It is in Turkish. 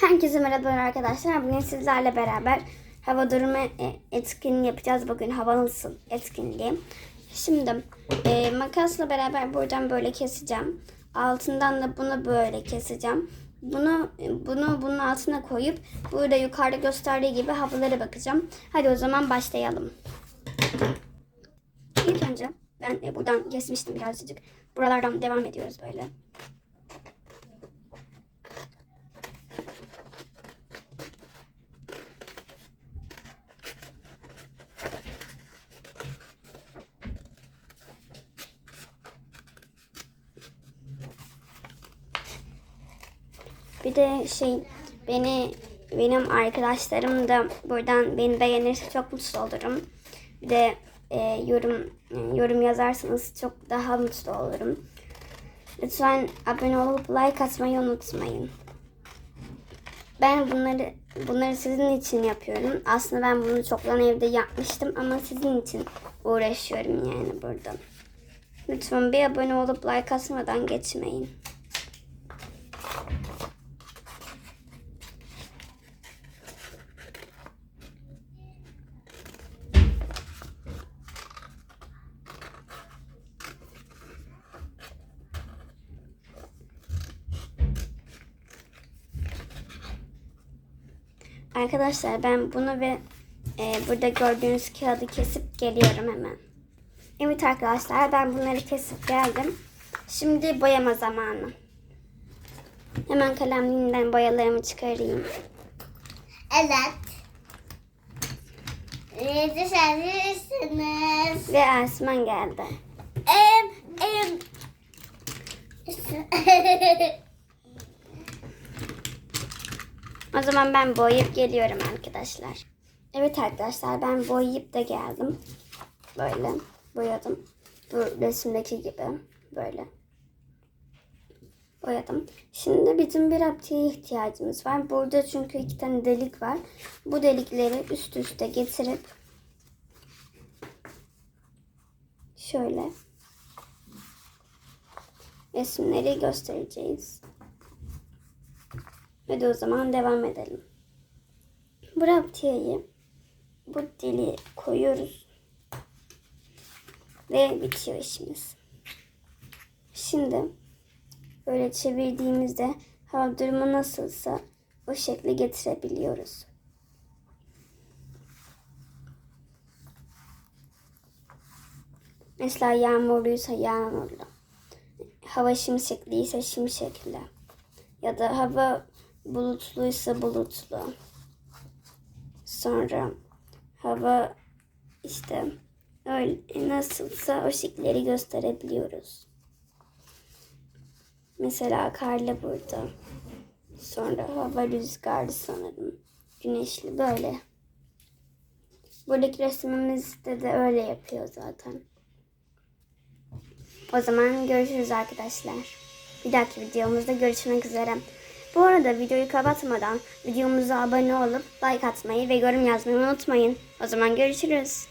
Herkese merhabalar arkadaşlar. Bugün sizlerle beraber hava durumu e, etkinliği yapacağız. Bugün hava nasıl etkinliği. Şimdi e, makasla beraber buradan böyle keseceğim. Altından da bunu böyle keseceğim. Bunu bunu bunun altına koyup burada yukarıda gösterdiği gibi havalara bakacağım. Hadi o zaman başlayalım. İlk önce ben e, buradan kesmiştim birazcık. Buralardan devam ediyoruz böyle. Bir de şey beni benim arkadaşlarım da buradan beni beğenirse çok mutlu olurum. Bir de e, yorum yorum yazarsanız çok daha mutlu olurum. Lütfen abone olup like atmayı unutmayın. Ben bunları bunları sizin için yapıyorum. Aslında ben bunu çoktan evde yapmıştım ama sizin için uğraşıyorum yani burada. Lütfen bir abone olup like atmadan geçmeyin. Arkadaşlar ben bunu ve e, burada gördüğünüz kağıdı kesip geliyorum hemen. Evet arkadaşlar ben bunları kesip geldim. Şimdi boyama zamanı. Hemen kalemliğimden boyalarımı çıkarayım. Evet. Yetişebilirsiniz. Ve Asman geldi. Zaman ben boyayıp geliyorum arkadaşlar. Evet arkadaşlar ben boyayıp da geldim. Böyle boyadım. Bu resimdeki gibi böyle. Boyadım. Şimdi bizim bir aptiye ihtiyacımız var. Burada çünkü iki tane delik var. Bu delikleri üst üste getirip şöyle resimleri göstereceğiz. Hadi o zaman devam edelim. Bu raptiyeyi bu deliğe koyuyoruz. Ve bitiyor işimiz. Şimdi böyle çevirdiğimizde hava durumu nasılsa o şekli getirebiliyoruz. Mesela yağmurluysa yağmurlu. Hava şimşekliyse şimşekli. Ya da hava bulutluysa bulutlu. Sonra hava işte öyle nasılsa o şekilleri gösterebiliyoruz. Mesela karlı burada. Sonra hava rüzgarlı sanırım. Güneşli böyle. Buradaki resimimizde de öyle yapıyor zaten. O zaman görüşürüz arkadaşlar. Bir dahaki videomuzda görüşmek üzere. Bu arada videoyu kapatmadan videomuza abone olup like atmayı ve yorum yazmayı unutmayın. O zaman görüşürüz.